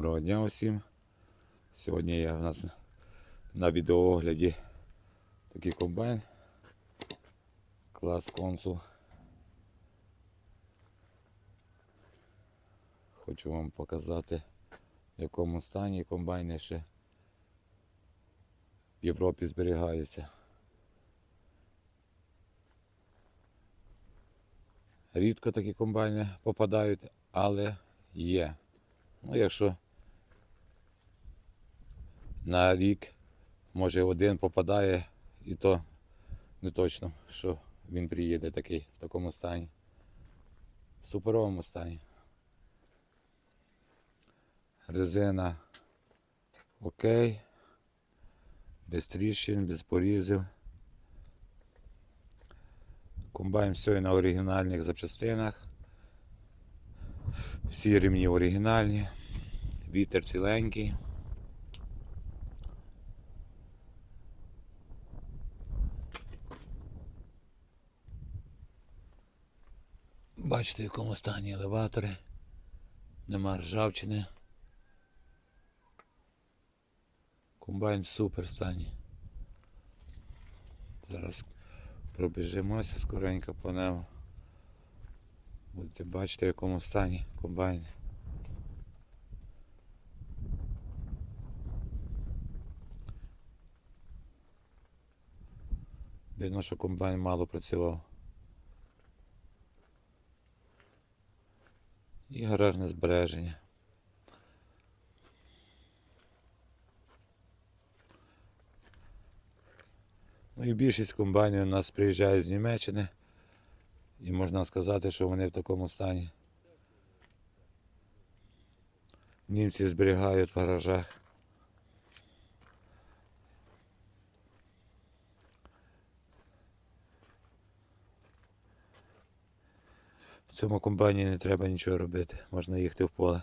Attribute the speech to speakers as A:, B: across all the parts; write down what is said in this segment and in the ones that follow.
A: Доброго дня усім. Сьогодні я у нас на відеоогляді такий комбайн. Клас консул. Хочу вам показати в якому стані комбайни ще в Європі зберігаються. Рідко такі комбайни попадають, але є. Ну, якщо на рік, може один попадає, і то не точно, що він приїде такий в такому стані. В суперовому стані. Резина окей. Без тріщин, без порізів. Комбайн все на оригінальних запчастинах. Всі ремні оригінальні. Вітер ціленький. Бачите, в якому стані елеватори. Нема ржавчини. Комбайн супер стані. Зараз пробіжимося скоренько по нему. Будете бачити в якому стані комбайн. Видно, що комбайн мало працював. І гаражне збереження. Ну і більшість комбайнів у нас приїжджають з Німеччини. І можна сказати, що вони в такому стані. Німці зберігають в гаражах. В цьому комбайні не треба нічого робити, можна їхати в поле.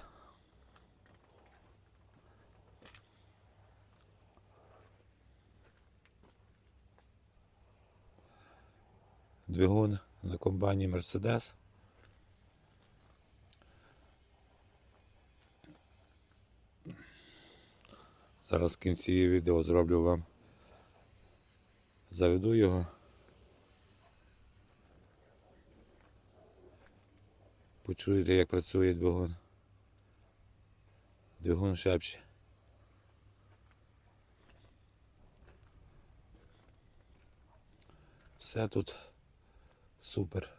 A: Двигун на комбайні Mercedes. Зараз в кінці відео зроблю вам. Заведу його. Почуєте, як працює двигун. Двигун шепче. Все тут супер.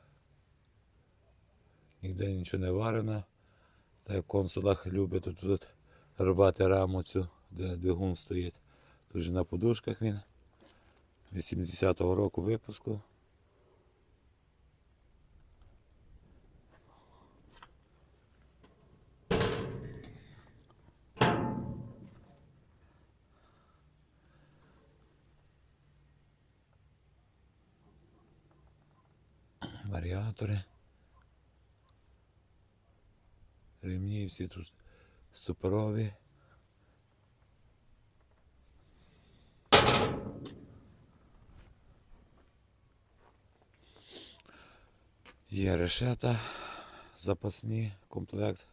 A: Ніде нічого не варено. Та як в консулах любять тут, тут рвати раму цю, де двигун стоїть. Тут же на подушках він. 80-го року випуску. Варіатори. Ремні всі тут суперові. Є решета, запасні комплект.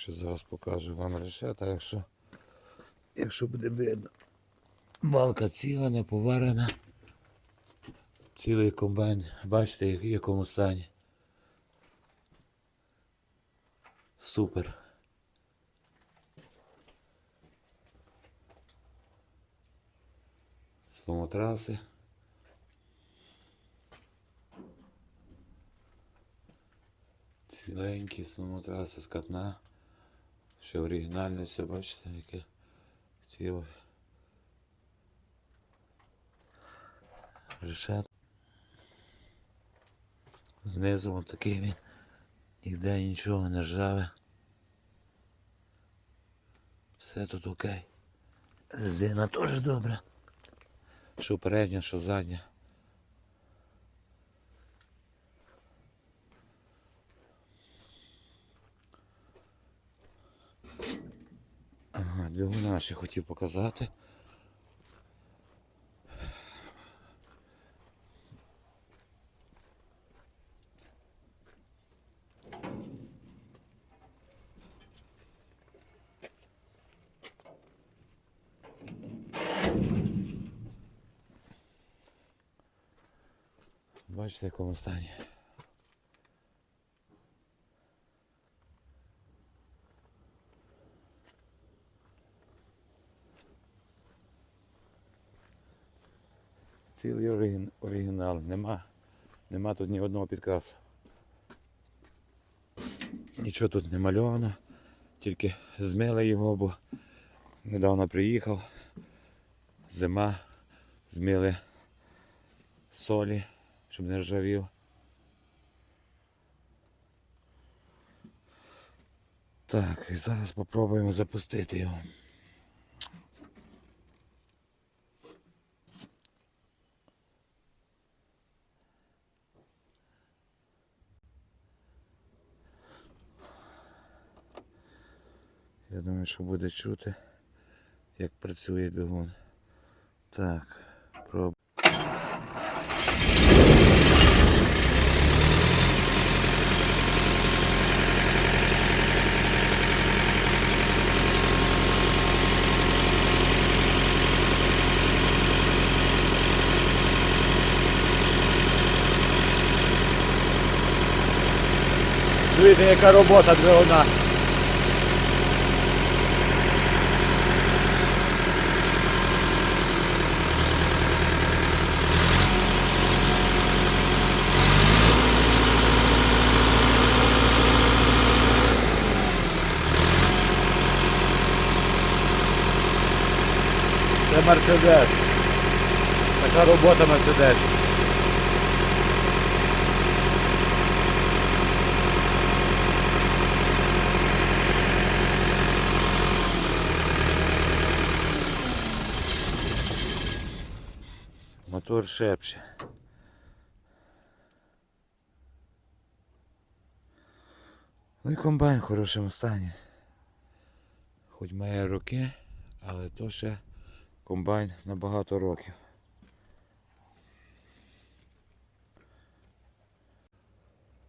A: Ще зараз покажу вам решета, якщо, якщо буде видно. Балка ціла, не поварена. Цілий комбайн. Бачите, в якому стані. Супер. Сломотраси. Ціленькі сломотраси з катна. Ще оригінальне все, бачите, яке ціле. Решет. Знизу ось такий він. Ніде нічого не ржаве. Все тут окей. Резина теж добра. Що передня, що задня. Двигуна ще хотів показати. Бачите, в якому стані. Цілий оригін- оригінал. Нема, нема тут ні одного підкрасу. Нічого тут не мальовано, тільки змили його, бо недавно приїхав. Зима, змили солі, щоб не ржавів. Так, і зараз спробуємо запустити його. Я думаю, що буде чути, як працює двигун. Так, проб. Чуєте, яка робота двигуна? Мерседес. Така робота Мерседес. Мотор шепче. Ну і комбайн в хорошому стані. Хоч має роки, але то ще комбайн на багато років.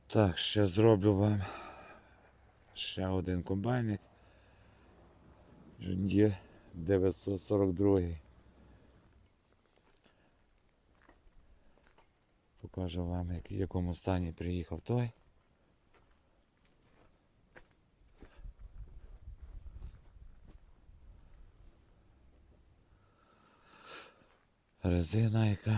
A: Так, ще зроблю вам ще один комбайник. Жундір 942. Покажу вам, в якому стані приїхав той. Резина яка.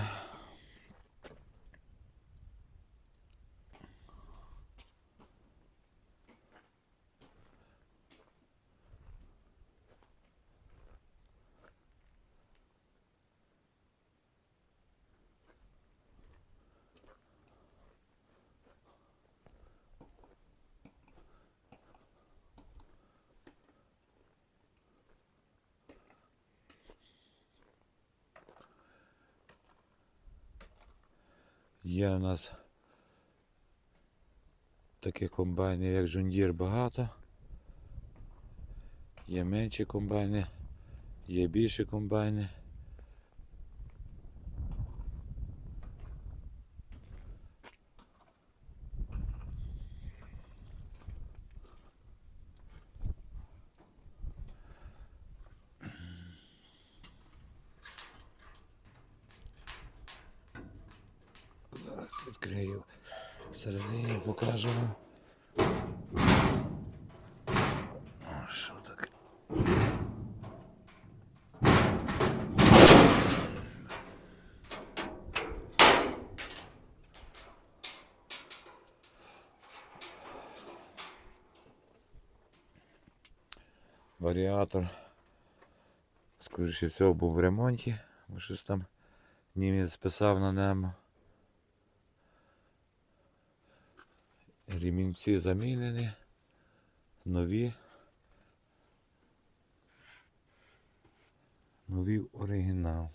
A: Є у нас таких комбайнів, як Жундір багато. Є менші комбайни, є більші комбайни. Відкрию всередині, покажу що таке? Варіатор, скоріше всього, був в ремонті, бо щось там німець списав на ньому. Ремінці замінені, нові. Нові оригінал.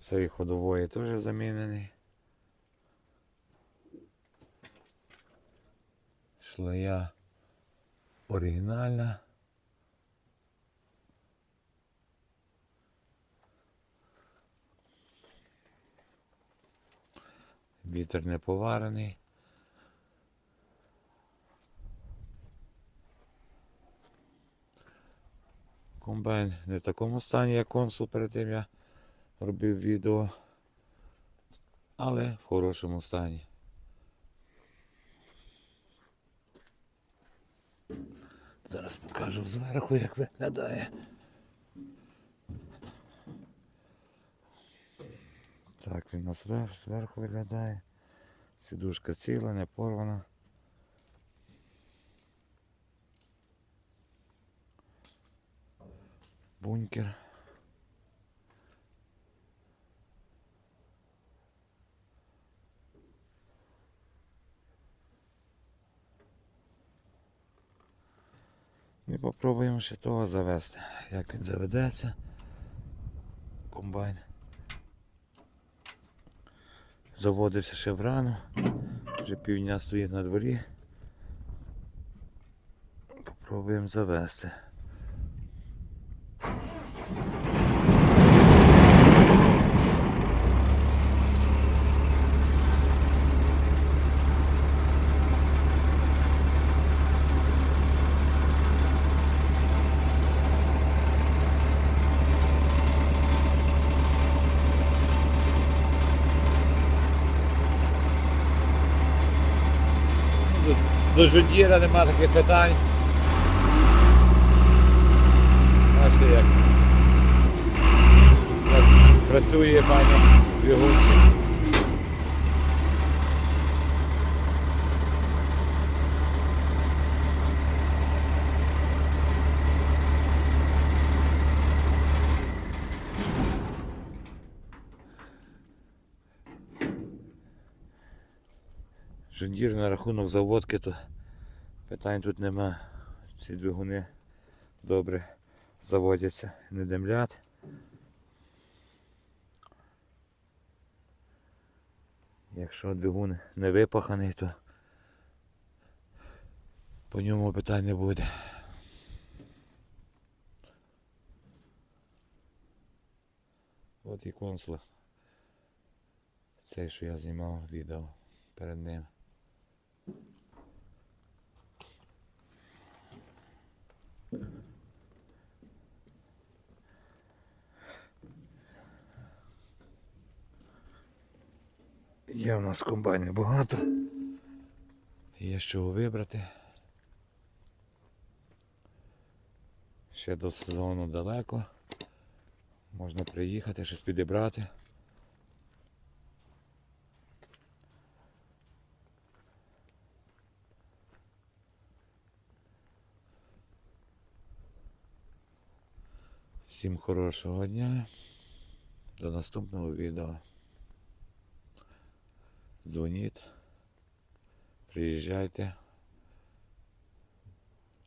A: Цей ходової теж замінений. Шлея оригінальна. Вітер не поварений. Комбайн не в такому стані, як консул перед тим я робив відео. Але в хорошому стані. Зараз покажу зверху, як виглядає. Так, він нас зверху, виглядає. Сідушка ціла, не порвана. Бункер. І попробуємо ще того завести. Як він заведеться. Комбайн. Заводився ще врано. Вже півдня стоїть на дворі. Попробуємо завести. До, жодіра нема таких питань. Бачите як працює пані двигунчик. Жондір на рахунок заводки, то питань тут нема. Ці двигуни добре заводяться, не демлять. Якщо двигун не випаханий, то по ньому питань не буде. От і консул. Цей, що я знімав відео перед ним. Є в нас комбайнів багато. Є з чого вибрати. Ще до сезону далеко. Можна приїхати, щось підібрати. Всім хорошого дня. До наступного відео. Дзвоніть. Приїжджайте.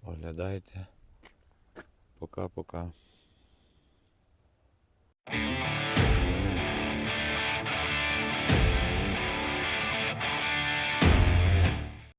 A: Оглядайте. Пока-пока.